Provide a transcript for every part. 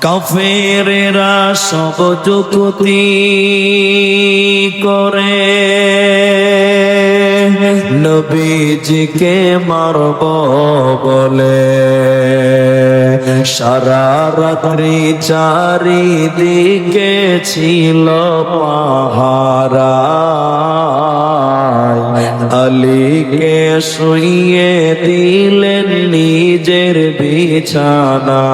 কাফেরেরা সব যুক্তি করে। নবীজিকে মারব বলে। সারা রাত্রি চারিদিকে ছিল পাহারা। আলীকে শুইয়ে দিলেন নিজের বিছানা।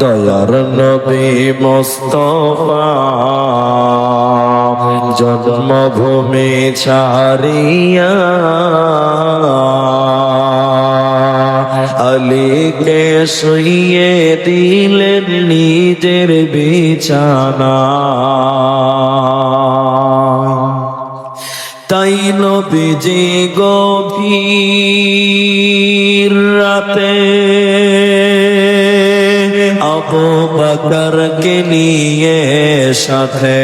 দয়ার নবী মোস্তফা জন্মভূমি ছাড়িয়া আলীকে শুইয়ে দিলেন নিজের বিছানা। তাই নবীজি গভীর রাতে আবু বকরকে নিয়ে সাথে।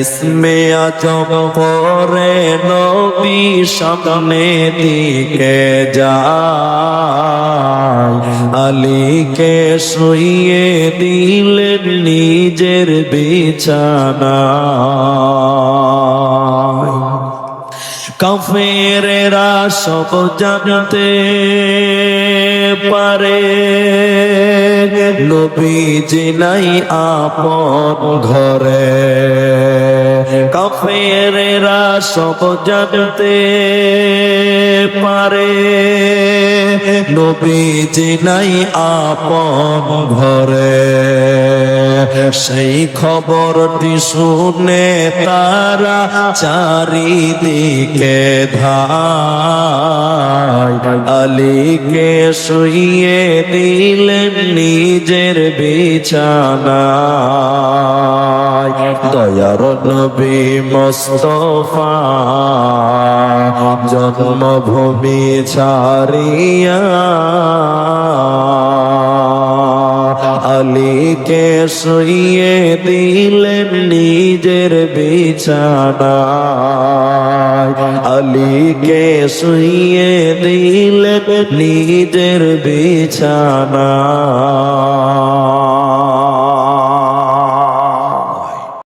ইসমে আজম পরে নবী সামনে দিকে যায় আলীকে শুয়ে দিলেন নিজের বিছানা। কাফেরেরা সব জানতে পারে। নবীজি নাই আপন ঘরে। কাফেরেরা সব জানতে পারে। নবীজি নাই আপন ঘরে। সেই খবরটি শুনে তারা চারিদিকে আলীকে শুইয়ে দিলেন নিজের বিছানা দয়ার নবী মোস্তফা জন্মভূমি ছাড়িয়া আলীকে শুইয়ে দিলেন নিজের বিছানা আলীকে শুইয়ে দিলেন নিজের বিছানা